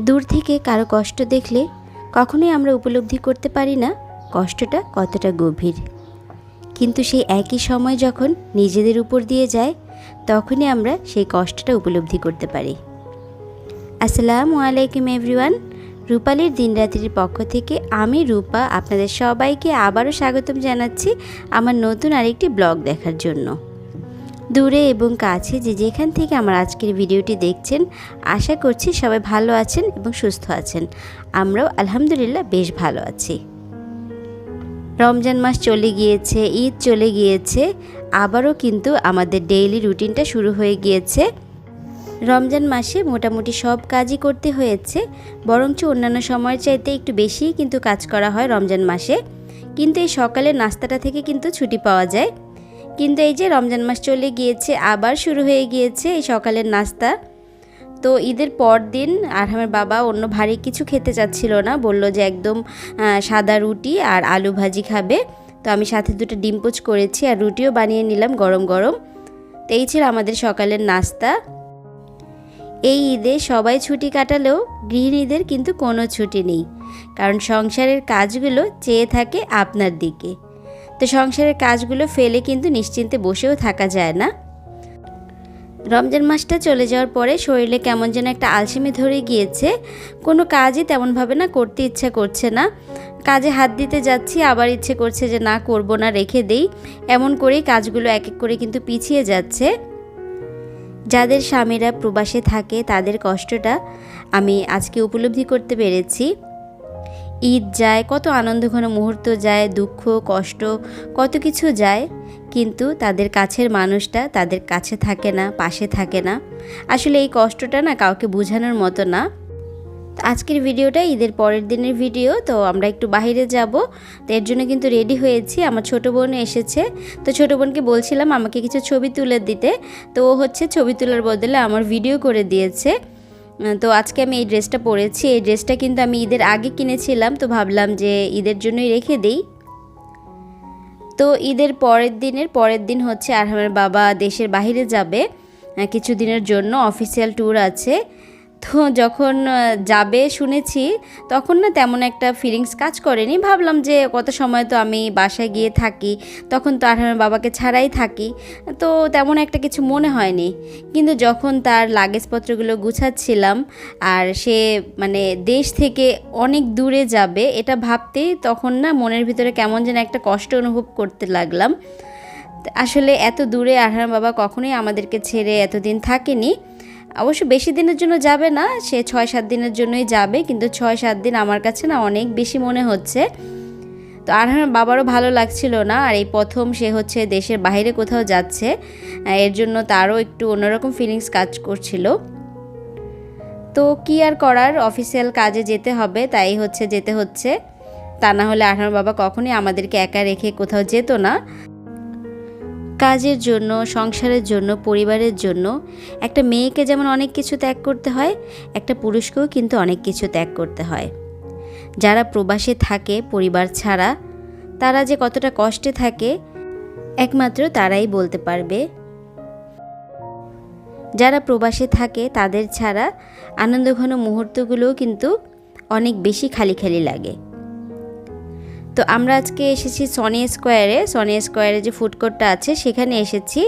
দূর থেকে কারও কষ্ট দেখলে কখনোই আমরা উপলব্ধি করতে পারি না কষ্টটা কতটা গভীর। কিন্তু সেই একই সময় যখন নিজেদের উপর দিয়ে যায়, তখনই আমরা সেই কষ্টটা উপলব্ধি করতে পারি। আসসালামু আলাইকুম এভরিওয়ান, রূপালীর দিনরাত্রির পক্ষ থেকে আমি রূপা আপনাদের সবাইকে আবারও স্বাগতম জানাচ্ছি আমার নতুন আরেকটি ব্লগ দেখার জন্য। দূরে এবং কাছে যে যেখান থেকে আমার আজকের ভিডিওটি দেখছেন, আশা করছি সবাই ভালো আছেন এবং সুস্থ আছেন। আমরাও আলহামদুলিল্লাহ বেশ ভালো আছি। রমজান মাস চলে গিয়েছে, ঈদ চলে গিয়েছে, আবারও কিন্তু আমাদের ডেইলি রুটিনটা শুরু হয়ে গিয়েছে। রমজান মাসে মোটামুটি সব কাজই করতে হয়েছে, বরঞ্চ অন্যান্য সময়ের চাইতে একটু বেশিই কিন্তু কাজ করা হয় রমজান মাসে। কিন্তু এই সকালের নাস্তাটা থেকে কিন্তু ছুটি পাওয়া যায়। কিন্তু এই যে রমজান মাস চলে গিয়েছে, আবার শুরু হয়ে গিয়েছে এই সকালের নাস্তা। তো ঈদের পর দিন আরহামের বাবা অন্য ভারী কিছু খেতে চাচ্ছিল না, বলল যে একদম সাদা রুটি আর আলু ভাজি খাবে। তো আমি সাথে দুটো ডিম পোচ করেছি আর রুটিও বানিয়ে নিলাম গরম গরম। তো এই ছিল আমাদের সকালের নাস্তা। এই ঈদে সবাই ছুটি কাটালেও গৃহিণীদের কিন্তু কোনো ছুটি নেই, কারণ সংসারের কাজগুলো চেয়ে থাকে আপনার দিকে। তো সংসারের কাজগুলো ফেলে কিন্তু নিশ্চিন্তে বসেও থাকা যায় না। রমজান মাসটা চলে যাওয়ার পরে শরীরে কেমন যেন একটা আলসেমি ধরে গিয়েছে। কোনো কাজই তেমনভাবে না করতে ইচ্ছা করছে না। কাজে হাত দিতে যাচ্ছি, আবার ইচ্ছে করছে যে না, করব না, রেখে দেই। এমন করেই কাজগুলো এক এক করে কিন্তু পিছিয়ে যাচ্ছে। যাদের স্বামীরা প্রবাসে থাকে, তাদের কষ্টটা আমি আজকে উপলব্ধি করতে পেরেছি। ঈদ যায়, কত আনন্দঘন মুহূর্ত যায়, দুঃখ, কষ্ট, কত কিছু যায়, কিন্তু তাদের কাছের মানুষটা তাদের কাছে থাকে না, পাশে থাকে না। আসলে এই কষ্টটা না কাউকে বোঝানোর মতো না। আজকের ভিডিওটা ঈদের পরের দিনের ভিডিও, তো আমরা একটু বাইরে যাব। তো এর জন্য কিন্তু রেডি হয়েছি, আমার ছোট বোন এসেছে। তো ছোটো বোনকে বলছিলাম আমাকে কিছু ছবি তুলে দিতে। তো ও হচ্ছে ছবি তোলার বদলে আমার ভিডিও করে দিয়েছে। তো আজকে আমি এই ড্রেসটা পরেছি। এই ড্রেসটা কিন্তু আমি ঈদের আগে কিনেছিলাম, তো ভাবলাম যে ঈদের জন্যই রেখে দিই। তো ঈদের পরের দিনের, পরের দিন হচ্ছে আর আমার বাবা দেশের বাহিরে যাবে কিছু দিনের জন্য অফিসিয়াল ট্যুর আছে। তো যখন যাবে শুনেছি, তখন না তেমন একটা ফিলিংস কাজ করেনি। ভাবলাম যে কত সময় তো আমি বাসায় গিয়ে থাকি, তখন তো আরহামের বাবাকে ছাড়াই থাকি, তো তেমন একটা কিছু মনে হয়নি। কিন্তু যখন তার লাগেজপত্রগুলো গুছাচ্ছিলাম, আর সে মানে দেশ থেকে অনেক দূরে যাবে এটা ভাবতেই তখন না মনের ভিতরে কেমন যেন একটা কষ্ট অনুভব করতে লাগলাম। আসলে এত দূরে আরহাম বাবা কখনোই আমাদেরকে ছেড়ে এতদিন থাকেনি। অবশ্য বেশি দিনের জন্য যাবে না, সে ছয় সাত দিনের জন্যই যাবে, কিন্তু ছয় সাত দিন আমার কাছে না অনেক বেশি মনে হচ্ছে। তো আরহাম বাবারও ভালো লাগছিল না, আর এই প্রথম সে হচ্ছে দেশের বাইরে কোথাও যাচ্ছে এর জন্য তারও একটু অন্যরকম ফিলিংস কাজ করছিল। তো কি আর করার অফিসিয়াল কাজে যেতে হবে, তাই হচ্ছে যেতে হচ্ছে। তা না হলে আঠারো বাবা কখনই আমাদেরকে একা রেখে কোথাও যেত না। কাজের জন্য, সংসারের জন্য, পরিবারের জন্য একটা মেয়েকে যেমন অনেক কিছু ত্যাগ করতে হয়, একটা পুরুষকেও কিন্তু অনেক কিছু ত্যাগ করতে হয়। যারা প্রবাসে থাকে, পরিবার ছাড়া, তারা যে কতটা কষ্টে থাকে, একমাত্র তারাই বলতে পারবে। যারা প্রবাসে থাকে, তাদের ছাড়া আনন্দঘন মুহূর্তগুলোও কিন্তু অনেক বেশি খালি খালি লাগে। তো আমরা আজকে এসেছি সনি স্কোয়ারে সনি স্কোয়ারে যে ফুড কোর্টটা আছে, সেখানে এসেছি।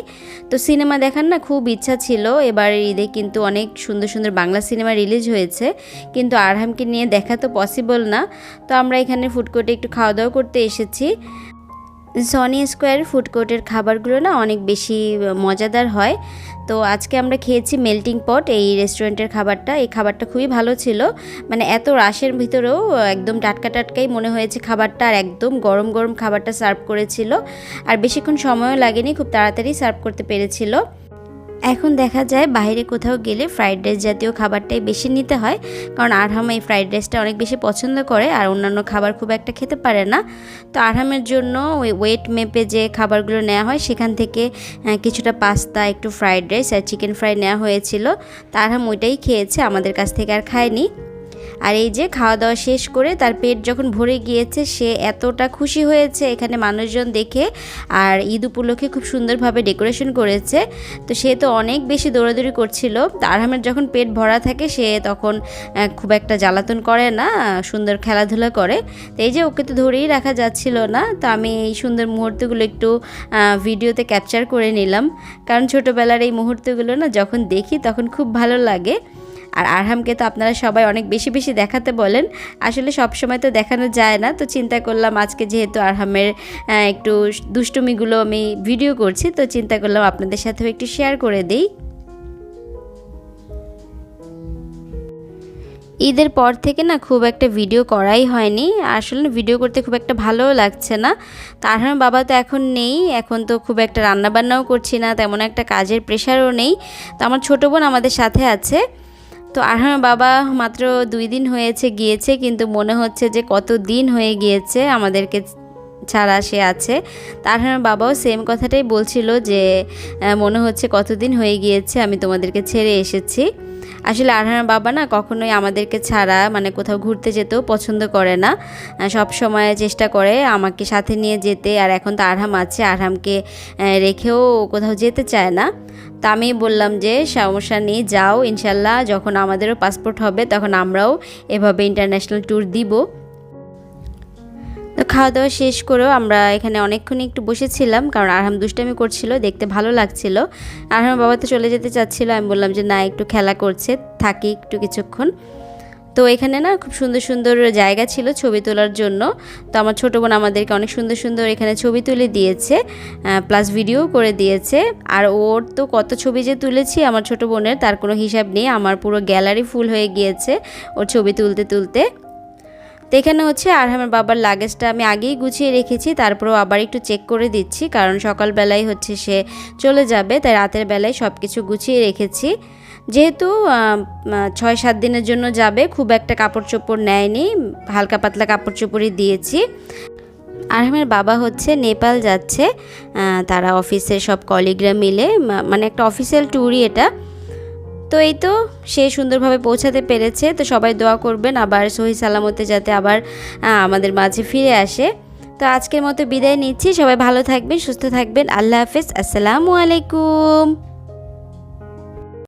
তো সিনেমা দেখার না খুব ইচ্ছা ছিল। এবারের ঈদে কিন্তু অনেক সুন্দর সুন্দর বাংলা সিনেমা রিলিজ হয়েছে। কিন্তু আরহামকে নিয়ে দেখা তো পসিবল না। তো আমরা এখানে ফুড কোর্টে একটু খাওয়া দাওয়া করতে এসেছি। সনি স্কোয়ার ফুড কোর্টের খাবারগুলো না অনেক বেশি মজাদার হয়। তো আজকে আমরা খেয়েছি মেল্টিং পট এই রেস্টুরেন্টের খাবারটা। এই খাবারটা খুবই ভালো ছিল। মানে এত রাশের ভিতরেও একদম টাটকা টাটকাই মনে হয়েছে খাবারটা আর একদম গরম গরম খাবারটা সার্ভ করেছিল। আর বেশিক্ষণ সময়ও লাগেনি, খুব তাড়াতাড়ি সার্ভ করতে পেরেছিল। এখন দেখা যায় বাইরে কোথাও গেলে ফ্রাইড রাইস জাতীয় খাবারটাই বেশি নিতে হয়, কারণ আরহাম এই ফ্রাইড রাইসটা অনেক বেশি পছন্দ করে আর অন্যান্য খাবার খুব একটা খেতে পারে না। তো আরহামের জন্য ওই ওয়েট মেপে যে খাবারগুলো নেওয়া হয়, সেখান থেকে কিছুটা পাস্তা একটু ফ্রাইড রাইস আর চিকেন ফ্রাই নেওয়া হয়েছিল। তো আরহাম ওইটাই খেয়েছে, আমাদের কাছ থেকে আর খায়নি। আর এই যে খাওয়া দাওয়া শেষ করে তার পেট যখন ভরে গিয়েছে, সে এতটা খুশি হয়েছে এখানে মানুষজন দেখে। আর ঈদ উপলক্ষে খুব সুন্দরভাবে ডেকোরেশন করেছে। তো সে তো অনেক বেশি দৌড়াদৌড়ি করছিল। আরহামের যখন পেট ভরা থাকে, সে তখন খুব একটা জ্বালাতন করে না, সুন্দর খেলাধুলা করে। তো এই যে ওকে তো ধরেই রাখা যাচ্ছিল না। তো আমি এই সুন্দর মুহূর্তগুলো একটু ভিডিওতে ক্যাপচার করে নিলাম। কারণ ছোটোবেলার এই মুহূর্তগুলো না যখন দেখি তখন খুব ভালো লাগে। আর আরহামকে তো আপনারা সবাই অনেক বেশি বেশি দেখাতে বলেন। আসলে সব সময় তো দেখানো যায় না, তো চিন্তা করলাম আজকে যেহেতু আরহামের একটু দুষ্টুমিগুলো আমি ভিডিও করছি, তো চিন্তা করলাম আপনাদের সাথেও একটু শেয়ার করে দিই। ঈদের পর থেকে না খুব একটা ভিডিও করাই হয়নি, আসলে ভিডিও করতে খুব একটা ভালোও লাগছে না। তার বাবা তো এখন নেই, এখন তো খুব একটা রান্নাবান্নাও করছি না, তেমন একটা কাজের প্রেশারও নেই। তো আমার ছোটো বোন আমাদের সাথে আছে তো আরহামের বাবা মাত্র দুই দিন হয়েছে, গিয়েছে, কিন্তু মনে হচ্ছে যে কত দিন হয়ে গিয়েছে আমাদেরকে ছাড়া সে আছে। তার আমার বাবাও সেম কথাটাই বলছিল যে মনে হচ্ছে কতদিন হয়ে গিয়েছে, আমি তোমাদেরকে ছেড়ে এসেছি। আসলে আরহামের বাবা না কখনোই আমাদেরকে ছাড়া মানে কোথাও ঘুরতে যেতেও পছন্দ করে না। সব সময় চেষ্টা করে আমাকে সাথে নিয়ে যেতে, আর এখন তো আরহাম আছে, আরহামকে রেখেও কোথাও যেতে চায় না। তা আমি বললাম যে, সমস্যা নেই, যাও, ইনশাল্লাহ যখন আমাদেরও পাসপোর্ট হবে তখন আমরাও এভাবে ইন্টারন্যাশনাল ট্যুর দিব। খাওয়া দাওয়া শেষ করেও আমরা এখানে অনেকক্ষণ একটু বসেছিলাম, কারণ আরহাম দুষ্টামি করছিল, দেখতে ভালো লাগছিল। আরহাম বাবা তো চলে যেতে চাচ্ছিল, আমি বললাম যে না, একটু খেলা করছে, থাকি একটু কিছুক্ষণ। তো এখানে না খুব সুন্দর সুন্দর জায়গা ছিল ছবি তোলার জন্য। তো আমার ছোটো বোন আমাদেরকে অনেক সুন্দর সুন্দর এখানে ছবি তুলে দিয়েছে প্লাস ভিডিও করে দিয়েছে। আর ওর তো কত ছবি যে তুলেছি, আমার ছোটো বোনের, তার কোনো হিসাব নেই। আমার পুরো গ্যালারি ফুল হয়ে গিয়েছে ওর ছবি তুলতে তুলতে। তো এখানে হচ্ছে আরহামের বাবার লাগেজটা আমি আগেই গুছিয়ে রেখেছি, তারপরেও আবার একটু চেক করে দিচ্ছি, কারণ সকালবেলায় হচ্ছে সে চলে যাবে, তাই রাতের বেলায় সব কিছু গুছিয়ে রেখেছি। যেহেতু ছয় সাত দিনের জন্য যাবে, খুব একটা কাপড় চোপড় নেয়নি, হালকা পাতলা কাপড় চোপড়ই দিয়েছি। আরহামের বাবা হচ্ছে নেপাল যাচ্ছে তারা অফিসের সব কলিগরা মিলে মানে একটা অফিসিয়াল ট্যুরই এটা। তো এই তো, সে সুন্দরভাবে পৌঁছাতে পেরেছে। তো সবাই দোয়া করবেন আবার সহি সালামতে যাতে আবার আমাদের মাঝে ফিরে আসে। তো আজকের মতো বিদায় নিচ্ছি। সবাই ভালো থাকবেন, সুস্থ থাকবেন। আল্লাহ হাফেজ। আসসালামু আলাইকুম।